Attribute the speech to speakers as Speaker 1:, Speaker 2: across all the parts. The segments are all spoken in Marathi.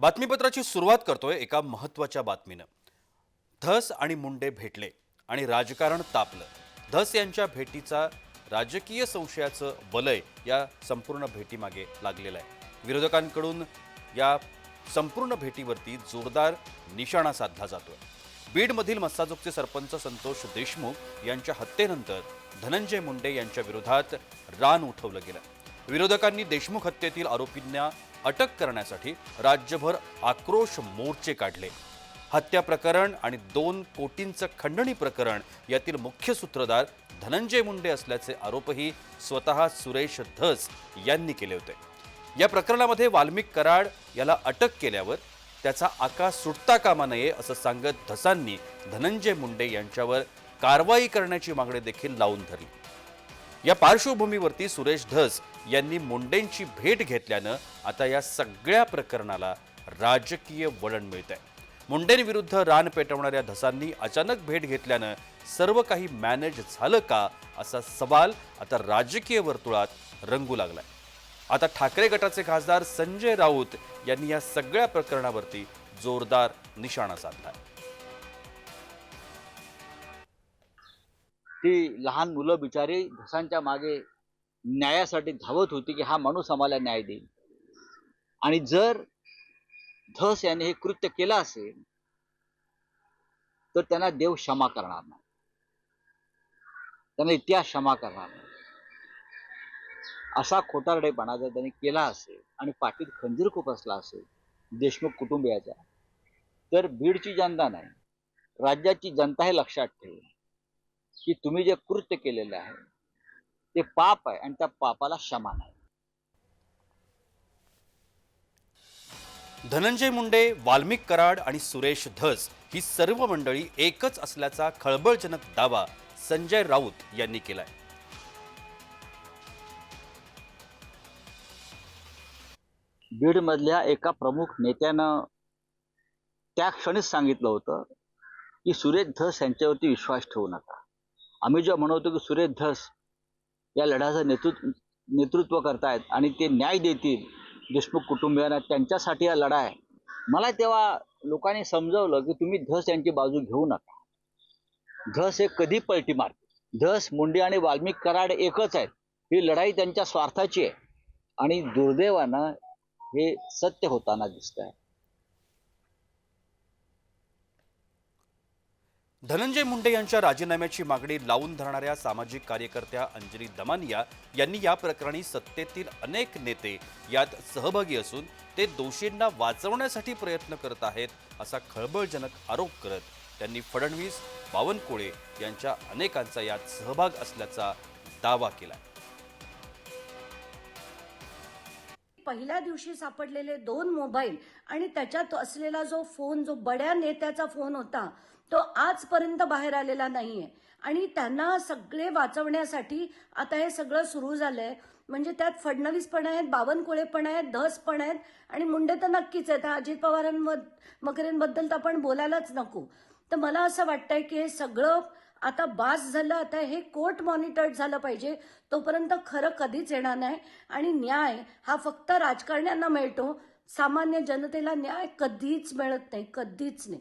Speaker 1: बातमीपत्राची सुरुवात करतोय एका महत्त्वाच्या बातमीनं. धस आणि मुंडे भेटले आणि राजकारण तापलं. धस यांच्या भेटीचा राजकीय संशयाचं वलय या संपूर्ण भेटीमागे लागलेलं आहे. विरोधकांकडून या संपूर्ण भेटीवरती जोरदार निशाणा साधला जातोय. बीडमधील मस्साजोगचे सरपंच संतोष देशमुख यांच्या हत्येनंतर धनंजय मुंडे यांच्या विरोधात रान उठवलं गेलं. विरोधकांनी देशमुख हत्येतील आरोपींना अटक करण्यासाठी राज्यभर आक्रोश मोर्चे काढले. हत्या प्रकरण आणि दोन कोटींचं खंडणी प्रकरण यातील मुख्य सूत्रधार धनंजय मुंडे असल्याचे आरोपही स्वतः सुरेश धस यांनी केले होते. या प्रकरणामध्ये वाल्मिक कराड याला अटक केल्यावर त्याचा आकाश सुटता कामा नये असं सांगत धसांनी धनंजय मुंडे यांच्यावर कारवाई करण्याची मागणी देखील लावून धरली. या पार्श्वभूमीवरती सुरेश धस यांनी मुंडेंची भेट घेतल्यानं आता या सगळ्या प्रकरणाला राजकीय वळण मिळत आहे मुंडेंविरुद्ध रान पेटवणाऱ्या धसांनी अचानक भेट घेतल्यानं सर्व काही मॅनेज झालं का असा सवाल आता राजकीय वर्तुळात रंगू लागलाय. आता ठाकरे गटाचे खासदार संजय राऊत यांनी या सगळ्या प्रकरणावरती जोरदार निशाणा साधला
Speaker 2: ती लहान मुलं बिचारी धसांच्या मागे न्यायासाठी धावत होती की हा माणूस आम्हाला न्याय देईल. आणि जर धस याने हे कृत्य केलं असेल तर त्यांना देव क्षमा करणार नाही. त्यांना इतिहास क्षमा करणार नाही. असा खोटारडेपणा जर त्यांनी केला असेल आणि पाठीत खंजीर खूप असला असेल देशमुख कुटुंबियाचा तर बीडची जनता नाही राज्याची जनता हे लक्षात ठेवेल की तुम्ही जे कृत्य केलेलं आहे ते पाप आहे आणि त्या पापाला क्षमा नाही.
Speaker 1: धनंजय मुंडे वाल्मिक कराड आणि सुरेश धस ही सर्व मंडळी एकच असल्याचा खळबळजनक दावा संजय राऊत यांनी केलाय.
Speaker 2: बीडमधल्या एका प्रमुख नेत्यानं त्या क्षणीच सांगितलं होतं की सुरेश धस यांच्यावरती विश्वास ठेवू नका. आम्ही जेव्हा म्हणतो की सुरेश धस या लढ्याचं नेतृत्व नेतृत्व करतायत आणि ते न्याय देतील. देशमुख कुटुंबियांना त्यांच्यासाठी हा लढा आहे. मला तेव्हा लोकांनी समजवलं की तुम्ही धस यांची बाजू घेऊ नका. धस हे कधी पलटी मारते? धस मुंडे आणि वाल्मिक कराड एकच आहेत. ही लढाई त्यांच्या स्वार्थाची आहे. आणि दुर्दैवानं हे सत्य होताना दिसत आहे
Speaker 1: धनंजय मुंडे यांच्या राजीनाम्याची मागणी लावून धरणाऱ्या सामाजिक कार्यकर्त्या अंजली दमानिया यांनी या प्रकरणी सत्तेतील अनेक नेते यात सहभागी असून ते दोषींना वाचवण्यासाठी प्रयत्न करत आहेत असा खळबळजनक आरोप करत त्यांनी फडणवीस बावनकुळे यांच्या अनेकांचा यात सहभाग असल्याचा दावा केला
Speaker 3: पहिल्या दिवशी सापडलेले दोन मोबाईल आणि त्याच्यात असलेला जो फोन जो बड्या नेत्याचा फोन होता तो आजपर्यंत बाहेर आलेला नाहीये. आणि त्यांना सगळे वाचवण्यासाठी आता हे सगळं सुरू झालंय. म्हणजे त्यात फडणवीस पण आहेत बावनकुळे पण आहेत धस पण आहेत आणि मुंडे तर नक्कीच आहेत. अजित पवारांबद्दल तर आपण बोलायलाच नको. तर मला असं वाटतंय की हे सगळं आता बास झालं आता हे कोर्ट मॉनिटर्ड झालं पाहिजे तोपर्यंत खरं कधीच येणार नाही. आणि न्याय हा फक्त राजकारण्यांना मिळतो. सामान्य जनतेला न्याय कधीच मिळत नाही कधीच नाही.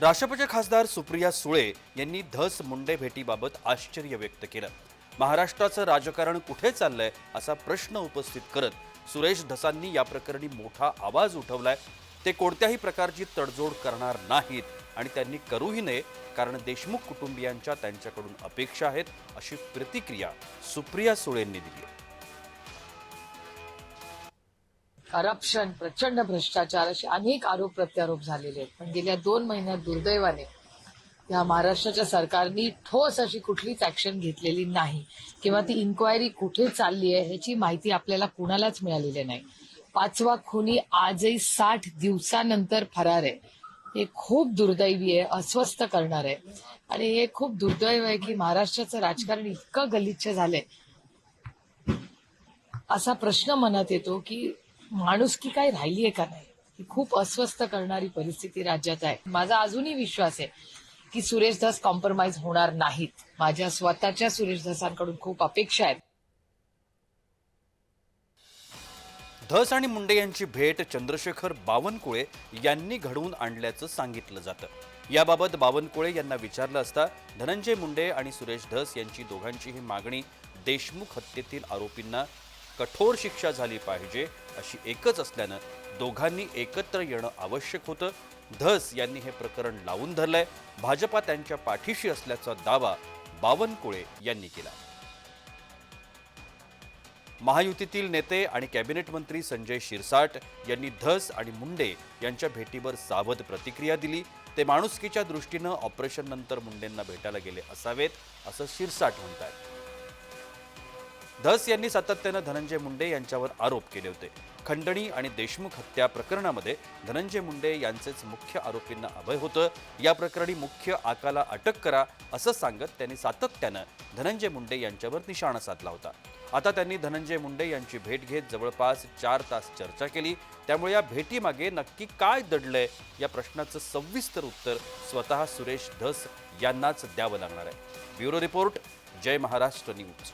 Speaker 1: राष्ट्रपती खासदार सुप्रिया सुळे यांनी धस मुंडे भेटीबाबत आश्चर्य व्यक्त केलं. महाराष्ट्राचं राजकारण कुठे चाललंय असा प्रश्न उपस्थित करत सुरेश धसांनी या प्रकरणी मोठा आवाज उठवलाय. ते कोणत्याही प्रकारची तडजोड करणार नाहीत. आणि त्यांनी करूही नये कारण देशमुख कुटुंबियांच्या त्यांच्याकडून अपेक्षा आहेत अशी प्रतिक्रिया सुप्रिया सुळेंनी दिली
Speaker 4: करप्शन प्रचंड भ्रष्टाचार असे अनेक आरोप प्रत्यारोप झालेले आहेत. पण गेल्या दोन महिन्यात दुर्दैवाने या महाराष्ट्राच्या सरकारनी ठोस अशी कुठलीच ऍक्शन घेतलेली नाही. किंवा ती इन्क्वायरी कुठे चालली आहे ह्याची माहिती आपल्याला कुणालाच मिळालेली नाही. पाचवा खुनी आजही साठ दिवसानंतर फरार आहे. हे खूप दुर्दैवी आहे अस्वस्थ करणार आहे. आणि हे खूप दुर्दैव आहे की महाराष्ट्राचं राजकारण इतकं गलिच्छ झालंय. असा प्रश्न मनात येतो की माणूस की काय राहिलीये का नाही? ही खूप अस्वस्थ करणारी परिस्थिती राज्यात आहे. माझा अजूनही विश्वास आहे की सुरेश धस कॉम्प्रोमाइज होणार नाहीत. माझ्या स्वतःच्या सुरेश धसांकडून खूप अपेक्षा आहेत.
Speaker 1: धस आणि मुंडे यांची भेट चंद्रशेखर बावनकुळे यांनी घडवून आणल्याचं सांगितलं जातं. याबाबत बावनकुळे यांना विचारलं असता धनंजय मुंडे आणि सुरेश धस यांची दोघांची ही मागणी देशमुख हत्येतील आरोपींना कठोर शिक्षा झाली पाहिजे अशी एकच असल्यानं दोघांनी एकत्र येणं आवश्यक होतं. धस यांनी हे प्रकरण लावून धरलंय. भाजपा त्यांच्या पाठीशी असल्याचा दावा बावनकुळे यांनी केला. महायुतीतील नेते आणि कॅबिनेट मंत्री संजय शिरसाट यांनी धस आणि मुंडे यांच्या भेटीवर सावध प्रतिक्रिया दिली. ते माणुसकीच्या दृष्टीनं ऑपरेशननंतर मुंडेंना भेटायला गेले असावेत असं शिरसाट म्हणतात धस यांनी सातत्यानं धनंजय मुंडे यांच्यावर आरोप केले होते. खंडणी आणि देशमुख हत्या प्रकरणामध्ये धनंजय मुंडे यांचेच मुख्य आरोपींना अभय होतं. या प्रकरणी मुख्य आकाला अटक करा असं सांगत त्यांनी सातत्यानं धनंजय मुंडे यांच्यावर निशाणा साधला होता. आता त्यांनी धनंजय मुंडे यांची भेट घेत जवळपास चार तास चर्चा केली. त्यामुळे या भेटीमागे नक्की काय दडलंय या प्रश्नाचं सविस्तर उत्तर स्वतः सुरेश धस यांनाच द्यावं लागणार आहे. Bureau report Jai Maharashtra news.